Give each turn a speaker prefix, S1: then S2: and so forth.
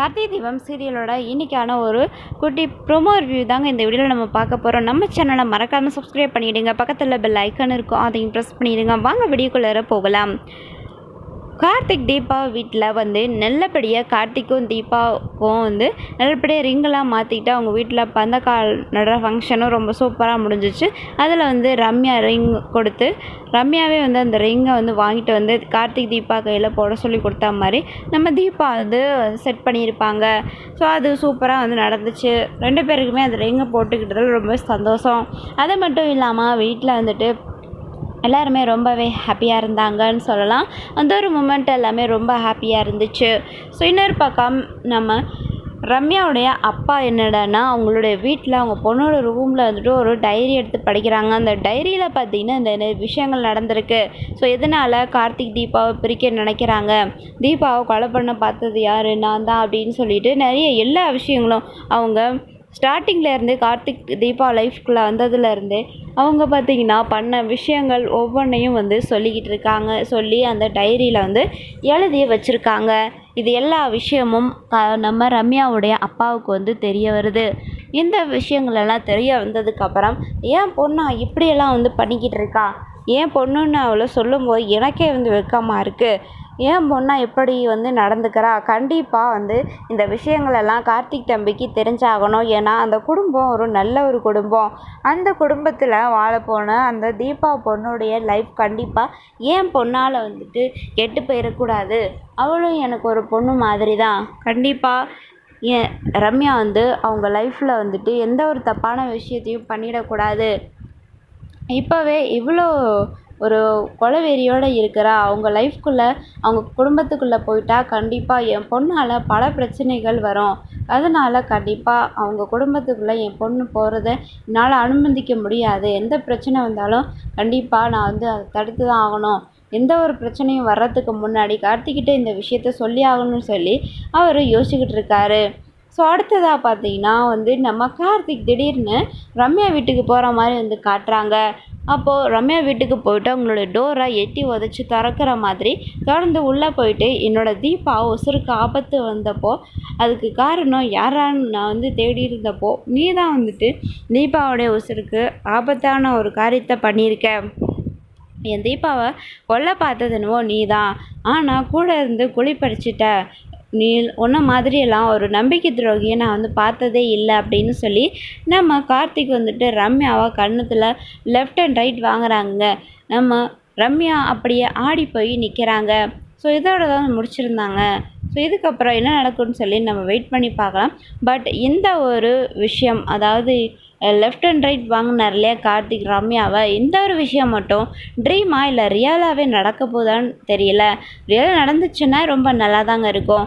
S1: கார்த்திகை தீபம் சீரியலோட இன்னைக்கான ஒரு குட்டி ப்ரோமோ ரிவ்யூ தாங்க இந்த வீடியோவில் நம்ம பார்க்க போகிறோம் நம்ம சேனலை மறக்காமல் சப்ஸ்கிரைப் பண்ணிவிடுங்க பக்கத்தில் பெல் ஐக்கன் இருக்கும். அதையும் ப்ரெஸ் பண்ணிவிடுங்க வாங்க வீடியோக்குள்ளே போகலாம். கார்த்திக் தீபா வீட்டில் வந்து நல்லபடியாக கார்த்திக்கும் தீபாவுக்கும் வந்து நல்லபடியாக ரிங்கெல்லாம் மாற்றிக்கிட்டு அவங்க வீட்டில் பந்தக்கால் நடுற ஃபங்க்ஷனும் ரொம்ப சூப்பராக முடிஞ்சிச்சு. அதில் வந்து ரம்யா ரிங் கொடுத்து ரம்யாவே வந்து அந்த ரிங்கை வந்து வாங்கிட்டு வந்து கார்த்திக் தீபா கையில் போட சொல்லி கொடுத்தா மாதிரி நம்ம தீபா வந்து செட் பண்ணியிருப்பாங்க. ஸோ அது சூப்பராக வந்து நடந்துச்சு. ரெண்டு பேருக்குமே அந்த ரிங்கை போட்டுக்கிட்டதில் ரொம்ப சந்தோஷம். அது மட்டும் இல்லாமல் வீட்டில் வந்துட்டு எல்லாருமே ரொம்பவே ஹாப்பியாக இருந்தாங்கன்னு சொல்லலாம். அந்த ஒரு மூமெண்ட் எல்லாமே ரொம்ப ஹாப்பியாக இருந்துச்சு. ஸோ இன்னொரு பக்கம் நம்ம ரம்யாவுடைய அப்பா என்னடான்னா அவங்களுடைய வீட்டில் அவங்க பொண்ணோட ரூமில் வந்துட்டு ஒரு டைரி எடுத்து படிக்கிறாங்க. அந்த டைரியில் பார்த்தீங்கன்னா இந்த விஷயங்கள் நடந்திருக்கு. ஸோ எதனால் கார்த்திக் தீபாவை பிரிக்க நினைக்கிறாங்க? தீபாவை கொலை பண்ண பார்த்தது யார்? நான் தான் அப்படின்னு சொல்லிட்டு நிறைய எல்லா விஷயங்களும் அவங்க ஸ்டார்டிங்லேருந்து கார்த்திக் தீபா லைஃப்குள்ளே வந்ததுலேருந்தே அவங்க பார்த்திங்கன்னா பண்ண விஷயங்கள் ஒவ்வொன்றையும் வந்து சொல்லிக்கிட்டு இருக்காங்க. சொல்லி அந்த டைரியில் வந்து எழுதி வச்சுருக்காங்க. இது எல்லா விஷயமும் க நம்ம ரம்யாவுடைய அப்பாவுக்கு வந்து தெரிய வருது. இந்த விஷயங்களெல்லாம் தெரிய வந்ததுக்கப்புறம் ஏன் பொண்ணா இப்படியெல்லாம் வந்து பண்ணிக்கிட்டு இருக்கா? ஏன் பொண்ணுன்னு அவளை சொல்லும்போது எனக்கே வந்து வெக்கமாக இருக்குது என் பொண்ணா எப்படி வந்து நடந்துக்கிறா? கண்டிப்பாக வந்து இந்த விஷயங்களெல்லாம் கார்த்திக் தம்பிக்கு தெரிஞ்சாகணும். ஏன்னா அந்த குடும்பம் ஒரு நல்ல ஒரு குடும்பம். அந்த குடும்பத்தில் வாழப்போன அந்த தீபா பொண்ணுடைய லைஃப் கண்டிப்பாக ஏன் பொண்ணால் வந்துட்டு கெட்டு போயிடக்கூடாது அவளும் எனக்கு ஒரு பொண்ணு மாதிரி தான் கண்டிப்பாக ஏன் ரம்யா வந்து அவங்க லைஃப்பில் வந்துட்டு எந்த ஒரு தப்பான விஷயத்தையும் பண்ணிடக்கூடாது. இப்போவே இவ்வளோ ஒரு கொலவெறியோடு இருக்கிறா. அவங்க லைஃப்குள்ளே அவங்க குடும்பத்துக்குள்ளே போயிட்டா கண்டிப்பாக என் பொண்ணால் பல பிரச்சனைகள் வரும். அதனால் கண்டிப்பாக அவங்க குடும்பத்துக்குள்ளே என் பொண்ணு போகிறத என்னால் அனுமதிக்க முடியாது. எந்த பிரச்சனை வந்தாலும் கண்டிப்பாக நான் வந்து அதை தடுத்து தான் ஆகணும். எந்த ஒரு பிரச்சனையும் வர்றதுக்கு முன்னாடி கார்த்திக்கிட்ட இந்த விஷயத்த சொல்லி ஆகணும்னு சொல்லி அவர் யோசிச்சுக்கிட்டு இருக்காரு. ஸோ அடுத்ததாக பார்த்தீங்கன்னா வந்து நம்ம கார்த்திக் திடீர்னு ரம்யா வீட்டுக்கு போகிற மாதிரி வந்து காட்டுறாங்க. அப்போது ரம்யா வீட்டுக்கு போயிட்டு அவங்களோட டோரை எட்டி உதச்சி திறக்கிற மாதிரி தொடர்ந்து உள்ளே போயிட்டு என்னோட தீபா ஒசருக்கு ஆபத்து வந்தப்போ அதுக்கு காரணம் யாரான்னு நான் வந்து தேடி இருந்தப்போ நீ தான் வந்துட்டு தீபாவுடைய உசுருக்கு ஆபத்தான ஒரு காரியத்தை பண்ணியிருக்க. என் தீபாவை கொல்ல பார்த்தது என்னவோ நீ தான் ஆனால் கூட இருந்து குழி பறிச்சிட்ட. நீ உன்ன மாதிரியெல்லாம் ஒரு நம்பிக்கை துரோகியை நான் வந்து பார்த்ததே இல்லை அப்படின்னு சொல்லி நம்ம கார்த்திக் வந்துட்டு ரம்யாவை கன்னத்தில் லெஃப்ட் அண்ட் ரைட் வாங்குறாங்க. நம்ம ரம்யா அப்படியே ஆடி போய் நிற்கிறாங்க ஸோ இதோட தான் முடிச்சிருந்தாங்க. ஸோ இதுக்கப்புறம் என்ன நடக்கும்னு சொல்லி நம்ம வெயிட் பண்ணி பார்க்கலாம். பட் இந்த ஒரு விஷயம் அதாவது லெஃப்ட் அண்ட் ரைட் வாங்கினார் இல்லையா கார்த்திக் ரம்யாவை இந்த ஒரு விஷயம் மட்டும் ட்ரீமா இல்லை ரியலாகவே நடக்க போதான்னு தெரியல. ரியலாக நடந்துச்சுன்னா ரொம்ப நல்லா தாங்க இருக்கும்.